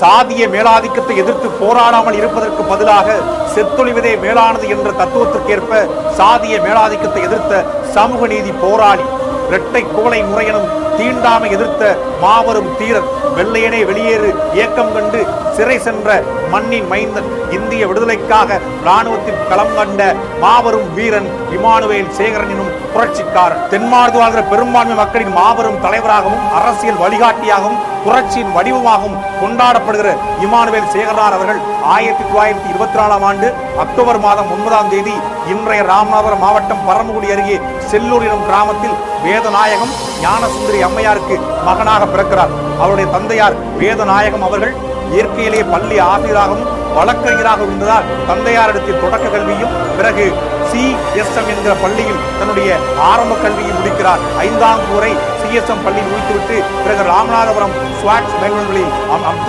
சாதிய மேலாதிக்கத்தை எதிர்த்து போராடாமல் இருப்பதற்கு பதிலாக செத்தொழிவதே மேலானது என்ற தத்துவத்திற்கேற்ப சாதிய மேலாதிக்கத்தை எதிர்த்த சமூக நீதி போராளி இரட்டை குவளை முறையனும் தீண்டாமை எதிர்த்த மாபெரும் தீரர் வெள்ளையனே வெளியேறு இயக்கம் கண்டு சிறை சென்ற மண்ணின் மைந்தன் இந்திய விடுதலைக்காக இராணுவத்தில் களம் கண்ட மாபெரும் வீரன் இமானுவேல் சேகரன் எனும் புரட்சிக்காரன். தென்மாடு வாழ்கிற பெரும்பான்மை மக்களின் மாபெரும் தலைவராகவும் அரசியல் வழிகாட்டியாகவும் புரட்சியின் வடிவமாகவும் கொண்டாடப்படுகிற இமானுவேல் சேகரார் அவர்கள் ஆயிரத்தி தொள்ளாயிரத்தி இருபத்தி நாலாம் ஆண்டு அக்டோபர் மாதம் ஒன்பதாம் தேதி இன்றைய ராமநாதபுரம் மாவட்டம் பரமக்குடி அருகே செல்லூர் எனும் கிராமத்தில் வேதநாயகம் ஞானசுந்தரி அம்மையாருக்கு மகனாக பிறக்கிறார். அவருடைய தந்தையார் வேதநாயகம் அவர்கள் இயற்கையிலே பள்ளி ஆசிரியராகவும் வழக்கறிஞராகவும் இருந்ததால் தந்தையாரிடத்தில் தொடக்க கல்வியும் பிறகு சி எஸ் எம் என்கிற பள்ளியில் தன்னுடைய ஆரம்ப கல்வியை முடிக்கிறார். ஐந்தாம் முறை சிஎஸ்எம் பள்ளியில் முடித்துவிட்டு பிறகு ராமநாதபுரம் ஸ்வாட்ஸ் பெங்களூரில் அப்துல்